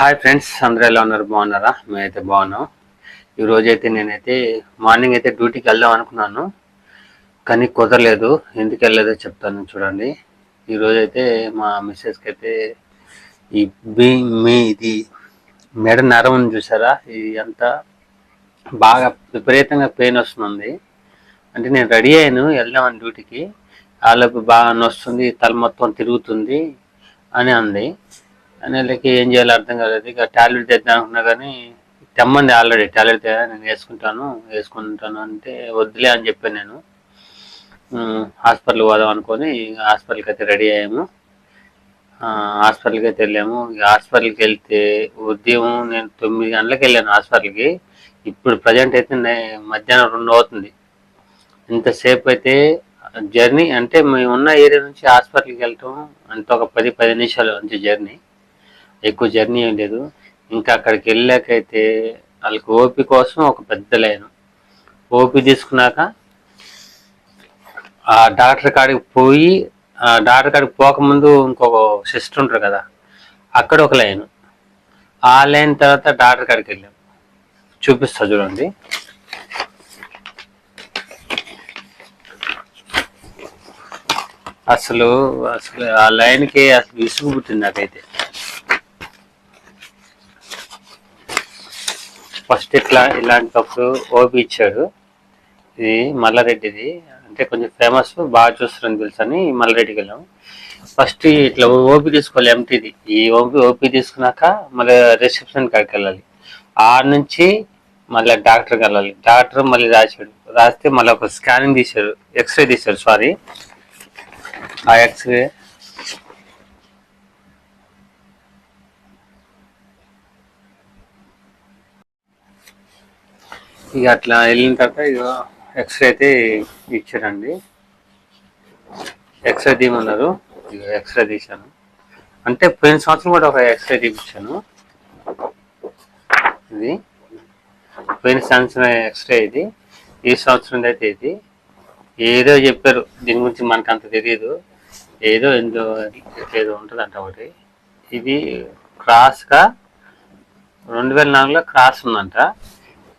Hi friends అందరూ ఎలా ఉన్నారు? బాగున్నారా? మేమైతే బాగున్నాం. ఈ అయితే నేనైతే మార్నింగ్ అయితే డ్యూటీకి వెళ్దాం అనుకున్నాను. కానీ కుదరలేదు. ఎందుకు వెళ్ళలేదో చెప్తాను చూడండి. ఈ అయితే మా మిస్సెస్కి అయితే ఈ బీ మీ ఇది మెడ నరం చూసారా? ఇది అంతా బాగా విపరీతంగా పెయిన్ వస్తుంది. అంటే నేను రెడీ అయ్యాను వెళ్దామని డ్యూటీకి. ఆలోపు బాగా నొస్తుంది తల మొత్తం తిరుగుతుంది అని అంది. అని ఏం చేయాలో అర్థం కాలేదు. ఇక టాబ్లెట్ తెద్దాం అనుకున్నా కానీ తెమ్మంది ఆల్రెడీ టాబ్లెట్ నేను వేసుకుంటాను వేసుకుంటాను అంటే వద్దులే అని చెప్పాను నేను. హాస్పిటల్ పోదాం అనుకొని హాస్పిటల్కి అయితే రెడీ అయ్యాము. హాస్పిటల్కి అయితే వెళ్ళాము. ఇక హాస్పిటల్కి వెళ్తే ఉదయం నేను తొమ్మిది గంటలకు వెళ్ళాను హాస్పిటల్కి. ఇప్పుడు ప్రజెంట్ అయితే మధ్యాహ్నం రెండు అవుతుంది. ఇంతసేపు అయితే జర్నీ అంటే మేము ఉన్న ఏరియా నుంచి హాస్పిటల్కి వెళ్ళటం అంత ఒక పది పది నిమిషాలు మంచి జర్నీ. ఎక్కువ జర్నీ ఏం లేదు. ఇంకా అక్కడికి వెళ్ళాకైతే వాళ్ళకి ఓపీ కోసం ఒక పెద్ద లైన్. ఓపి తీసుకున్నాక ఆ డాక్టర్ కాడికి పోయి ఆ డాక్టర్ కాడికి పోకముందు ఇంకొక సిస్టర్ ఉంటారు కదా అక్కడ ఒక లైన్. ఆ లైన్ తర్వాత డాక్టర్ కాడికి వెళ్ళాం. చూపిస్తా చూడండి. అసలు అసలు ఆ లైన్కి అసలు విసుగు పుట్టింది నాకైతే. ఫస్ట్ ఇట్లా ఇలాంటి ఇలాంటప్పుడు ఓపి ఇచ్చాడు. ఇది మల్లారెడ్డిది. అంటే కొంచెం ఫేమస్ బాగా చూస్తారని తెలుసు అని మల్లారెడ్డికి వెళ్ళాము. ఫస్ట్ ఇట్లా ఓపి తీసుకోవాలి ఎంటీది. ఈ ఓపి ఓపి తీసుకున్నాక మళ్ళీ రిసెప్షన్ కాడికి వెళ్ళాలి. ఆ నుంచి మళ్ళీ డాక్టర్కి వెళ్ళాలి. డాక్టర్ మళ్ళీ రాశాడు. రాస్తే మళ్ళీ ఒక స్కానింగ్ తీశారు ఎక్స్రే తీశారు సారీ. ఆ ఎక్స్రే. ఇక అట్లా వెళ్ళిన తర్వాత ఇక ఎక్స్రే అయితే ఇచ్చారండి. ఎక్స్రే తీయమన్నారు. ఇక ఎక్స్రే తీశాను. అంటే పోయిన సంవత్సరం కూడా ఒక ఎక్స్రే తీపించాను ఇది పోయిన సంవత్సరం ఎక్స్రే ఇది. ఈ సంవత్సరం అయితే ఇది. ఏదో చెప్పారు. దీని గురించి మనకు అంత తెలియదు ఏదో ఎందో ఏదో ఉంటుంది అంట ఒకటి. ఇది క్రాస్గా రెండు వేల నాలుగులో క్రాస్ ఉందంట.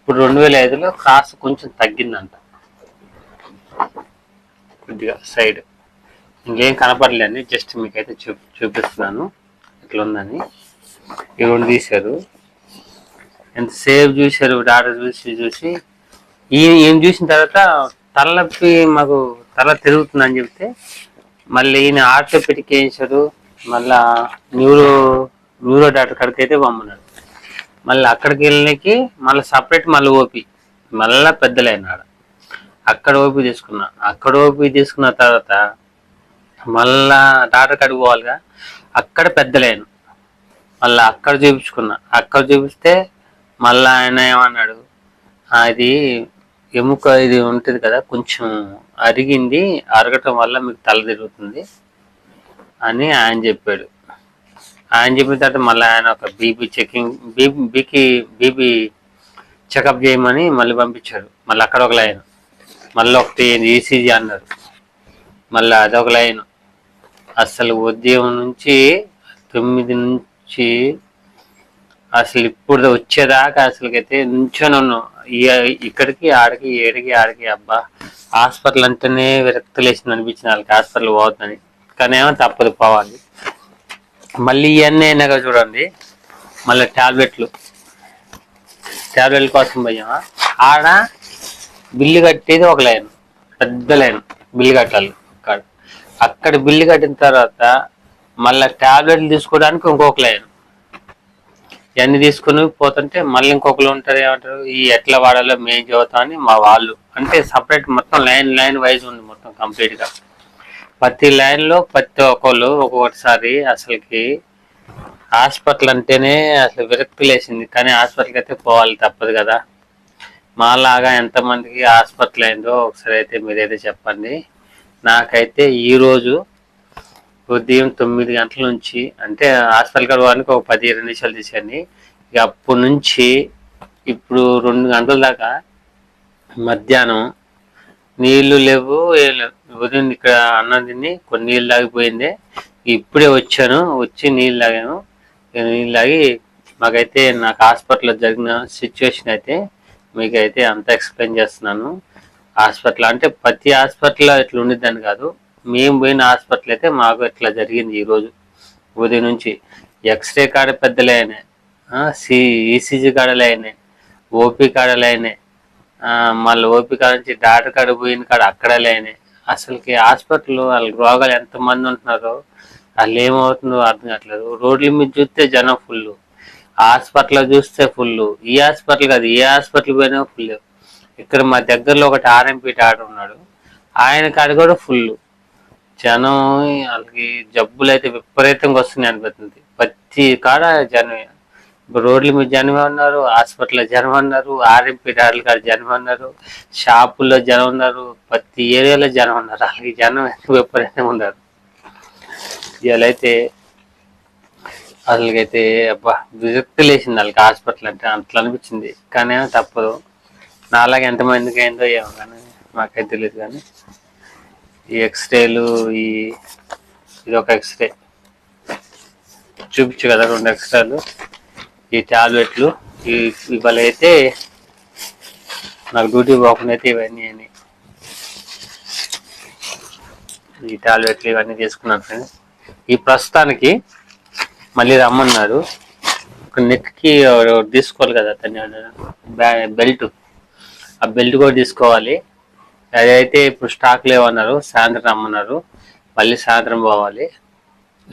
ఇప్పుడు రెండు వేల ఐదులో క్రాస్ కొంచెం తగ్గిందంట. కొద్దిగా సైడ్. ఇంకేం కనపడలేదు జస్ట్ మీకైతే చూ చూపిస్తున్నాను. ఇట్లా ఉందని ఈ రెండు తీశారు. ఎంత సేవ్ చూశారు డాటర్ చూసి చూసి. ఈయన ఏం చూసిన తర్వాత తలపి మాకు తల తిరుగుతుందని చెప్తే మళ్ళీ ఈయన ఆర్థోపెడిక్ వేయించాడు మళ్ళా న్యూరో న్యూరో డాక్టర్ కాడికి అయితే పంపన్నాడు మళ్ళీ అక్కడికి వెళ్ళడానికి మళ్ళీ సపరేట్ మళ్ళీ ఓపి. మళ్ళీ పెద్దలైనాడు అక్కడ ఓపి తీసుకున్నా. అక్కడ ఓపి తీసుకున్న తర్వాత మళ్ళా డాక్టర్ కాడికి పోవాలిగా. అక్కడ పెద్దలేను మళ్ళీ అక్కడ చూపించుకున్నా. అక్కడ చూపిస్తే మళ్ళీ ఆయన ఏమన్నాడు? అది ఎముక ఇది ఉంటుంది కదా కొంచెం అరిగింది అరగటం వల్ల మీకు తల తిరుగుతుంది అని ఆయన చెప్పాడు. ఆయన చెప్పిన తర్వాత మళ్ళీ ఆయన ఒక బీపీ చెకింగ్ బీపీ బీకి బీపీ చెకప్ చేయమని మళ్ళీ పంపించాడు మళ్ళీ అక్కడ ఒక లైన్. మళ్ళీ ఒకటి ఈసీజీ అన్నారు. మళ్ళీ అదొక లైన్. అసలు ఉదయం నుంచి తొమ్మిది నుంచి అసలు ఇప్పుడు వచ్చేదాకా అసలుకైతే నుంచొని ఉన్నాం. ఇక్కడికి ఆడికి ఏడికి ఆడికి అబ్బా హాస్పిటల్ అంటేనే విరక్తులేసింది అనిపించింది వాళ్ళకి. హాస్పిటల్ పోతుందని కానీ ఏమో తప్పదు పోవాలి. మళ్ళీ ఇవన్నీ అయినాక చూడండి. మళ్ళీ టాబ్లెట్లు. టాబ్లెట్ల కోసం పోయామా? ఆడ బిల్లు కట్టేది ఒక లైన్ పెద్ద లైన్ బిల్లు కట్టాలి అక్కడ అక్కడ బిల్లు కట్టిన తర్వాత మళ్ళీ టాబ్లెట్లు తీసుకోవడానికి ఇంకొక లైన్. ఇవన్నీ తీసుకుని పోతుంటే మళ్ళీ ఇంకొకరు ఉంటారు ఏమంటారు? ఈ ఎట్లా వాడాలో మేము చదువుతామని మా వాళ్ళు. అంటే సపరేట్ మొత్తం లైన్ లైన్ వైజ్ ఉంది మొత్తం కంప్లీట్గా ప్రతి లైన్లో ప్రతి ఒక్కళ్ళు ఒక్కొక్కసారి అసలుకి హాస్పిటల్ అంటేనే అసలు విరక్తి లేచింది. కానీ హాస్పిటల్కి అయితే పోవాలి తప్పదు కదా. మాలాగా ఎంతమందికి హాస్పిటల్ అయిందో ఒకసారి అయితే మీరైతే చెప్పండి. నాకైతే ఈరోజు ఉదయం తొమ్మిది గంటల నుంచి అంటే హాస్పిటల్ గడవడానికి ఒక పది ఇరవై నిమిషాలు తీసాను ఇక అప్పటి నుంచి ఇప్పుడు రెండు గంటల దాకా మధ్యాహ్నం నీళ్ళు లేవు ఉదయం ఇక్కడ అన్నం తిని కొన్ని నీళ్ళు తాగిపోయింది. ఇప్పుడే వచ్చాను వచ్చి నీళ్ళు తాగాను. నీళ్ళు తాగి మాకైతే నాకు హాస్పిటల్లో జరిగిన సిచ్యువేషన్ అయితే మీకైతే అంత ఎక్స్ప్లెయిన్ చేస్తున్నాను. హాస్పిటల్ అంటే ప్రతి హాస్పిటల్లో ఇట్లా ఉండిద్దని కాదు. మేము పోయిన హాస్పిటల్ అయితే మాకు ఇట్లా జరిగింది ఈరోజు ఉదయం నుంచి. ఎక్స్రే కాడ పెద్దలే అయినాయి. సి ఈసీజీ కాడలే అయినాయి. ఓపీ కాడలే అయినాయి. మళ్ళీ ఓపి కాడ నుంచి డాక్టర్ కాడ పోయిన కాడ అక్కడ లేని. అసలుకి హాస్పిటల్ వాళ్ళ రోగాలు ఎంతమంది ఉంటున్నారో వాళ్ళు ఏమవుతుందో అర్థం కావట్లేదు. రోడ్ల మీద చూస్తే జనం ఫుల్ హాస్పిటల్ చూస్తే ఫుల్ ఈ హాస్పిటల్ కాదు ఏ హాస్పిటల్ పోయినా ఫుల్ ఇక్కడ మా దగ్గరలో ఒకటి ఆర్ఎంపీ డాక్టర్ ఉన్నాడు. ఆయన కాడ కూడా ఫుల్ జనం వాళ్ళకి జబ్బులు అయితే విపరీతంగా వస్తున్నాయి అనిపిస్తుంది. ప్రతి కాడ జనమే. రోడ్ల మీద జనం ఉన్నారు హాస్పిటల్లో జనం ఉన్నారు ఆర్ఎంపీ రాళ్ళు కాడ జనం ఉన్నారు షాపుల్లో జనం ఉన్నారు ప్రతి ఏరియాలో జనం ఉన్నారు వాళ్ళకి జనం విపరీతంగా ఉన్నారు. ఇవాళ అయితే అసలుకైతే అబ్బా విరక్తి లేచింది వాళ్ళకి హాస్పిటల్ అంటే అట్లా అనిపించింది. కానీ ఏమో తప్పదు. నాలాగా ఎంతమందికి అయిందో ఏమో కానీ మాకైతే తెలియదు కానీ ఈ ఎక్స్రేలు ఈ ఇది ఒక ఎక్స్రే చూపించు కదా రెండు ఎక్స్రేలు ఈ టాబ్లెట్లు ఈ ఇవాళ అయితే నాకు డ్యూటీ పోకుండా అయితే ఇవన్నీ అని. ఈ టాబ్లెట్లు ఇవన్నీ తీసుకున్నాను ఫ్రెండ్స్ ఈ ప్రస్తుతానికి మళ్ళీ రమ్మన్నారు. ఒక నెక్కి తీసుకోవాలి కదా తన బెల్ట్. ఆ బెల్ట్ కూడా తీసుకోవాలి. అదైతే ఇప్పుడు స్టాక్ లేవన్నారు. సాయంత్రం రమ్మన్నారు. మళ్ళీ సాయంత్రం పోవాలి.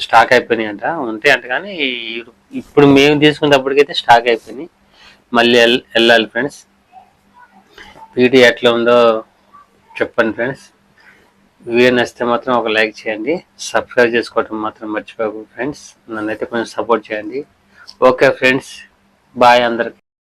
స్టాక్ అయిపోయినాయి అంట ఉంటాయి అంట కానీ ఈ- ఇప్పుడు మేము తీసుకున్నప్పటికైతే స్టాక్ అయిపోయింది. మళ్ళీ వెళ్ళాలి ఫ్రెండ్స్ పీటీ ఎట్లా ఉందో చెప్పండి ఫ్రెండ్స్ వీడియో నచ్చితే మాత్రం ఒక లైక్ చేయండి. సబ్స్క్రైబ్ చేసుకోవటం మాత్రం మర్చిపోకు ఫ్రెండ్స్ నన్ను అయితే కొంచెం సపోర్ట్ చేయండి. ఓకే ఫ్రెండ్స్ బాయ్ అందరికి.